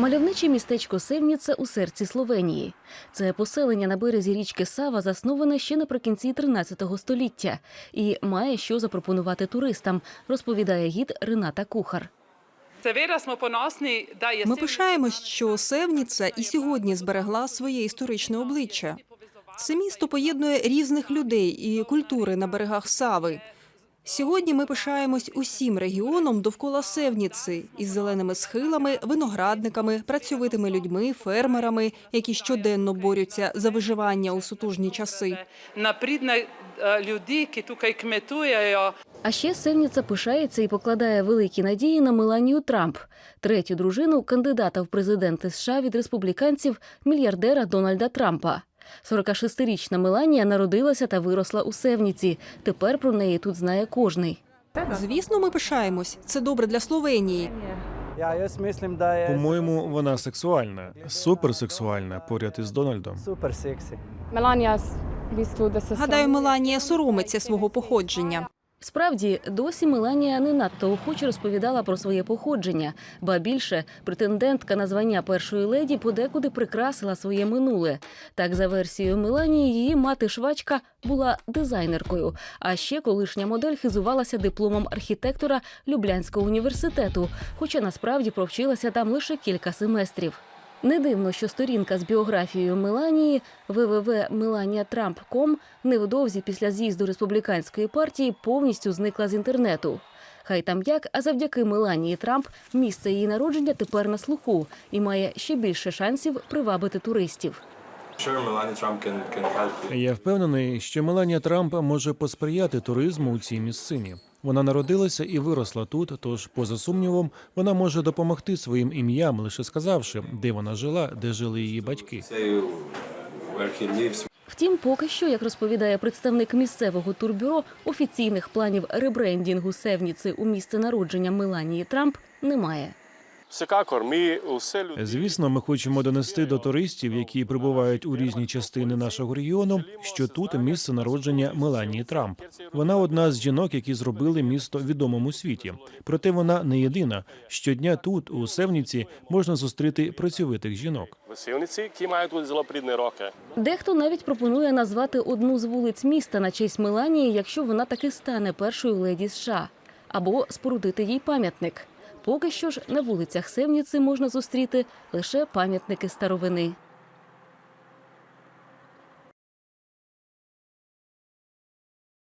Мальовниче містечко Севніце у серці Словенії. Це поселення на березі річки Сава засноване ще наприкінці 13 століття і має що запропонувати туристам, розповідає гід Рената Кухар. Ми пишаємось, що Севніца і сьогодні зберегла своє історичне обличчя. Це місто поєднує різних людей і культури на берегах Сави. Сьогодні ми пишаємось усім регіоном довкола Севніци із зеленими схилами, виноградниками, працьовитими людьми, фермерами, які щоденно борються за виживання у сутужні часи. napredne eh, ljudi, ki tukaj kmetujejo. А ще Севніца пишається і покладає великі надії на Меланію Трамп, третю дружину кандидата в президенти США від республіканців мільярдера Дональда Трампа. 46-річна Меланія народилася та виросла у Севніці. Тепер про неї тут знає кожний. Звісно, ми пишаємось. Це добре для Словенії. По-моєму, вона сексуальна, суперсексуальна поряд із Дональдом. Суперсексі. Гадаю, Меланія соромиться свого походження. Справді, досі Меланія не надто охоче розповідала про своє походження, ба більше претендентка на звання першої леді подекуди прикрасила своє минуле. Так, за версією Меланії, її мати швачка була дизайнеркою. А ще колишня модель хизувалася дипломом архітектора Люблянського університету, хоча насправді провчилася там лише кілька семестрів. Не дивно, що сторінка з біографією Меланії www.melaniatrump.com невдовзі після з'їзду республіканської партії повністю зникла з інтернету. Хай там як, а завдяки Меланії Трамп місце її народження тепер на слуху і має ще більше шансів привабити туристів. Я впевнений, що Меланія Трамп може посприяти туризму у цій місцині. Вона народилася і виросла тут, тож, поза сумнівом, вона може допомогти своїм ім'ям, лише сказавши, де вона жила, де жили її батьки. Втім, поки що, як розповідає представник місцевого турбюро, офіційних планів ребрендінгу Севніци у місце народження Меланії Трамп немає. Звісно, ми хочемо донести до туристів, які прибувають у різні частини нашого регіону, що тут місце народження Меланії Трамп. Вона одна з жінок, які зробили місто відомим у світі. Проте вона не єдина. Щодня тут, у Севніці, можна зустріти працьовитих жінок. zelo pridne roke. Дехто навіть пропонує назвати одну з вулиць міста на честь Меланії, якщо вона таки стане першою леді США, або спорудити їй пам'ятник. Поки що ж на вулицях Севніці можна зустріти лише пам'ятники старовини.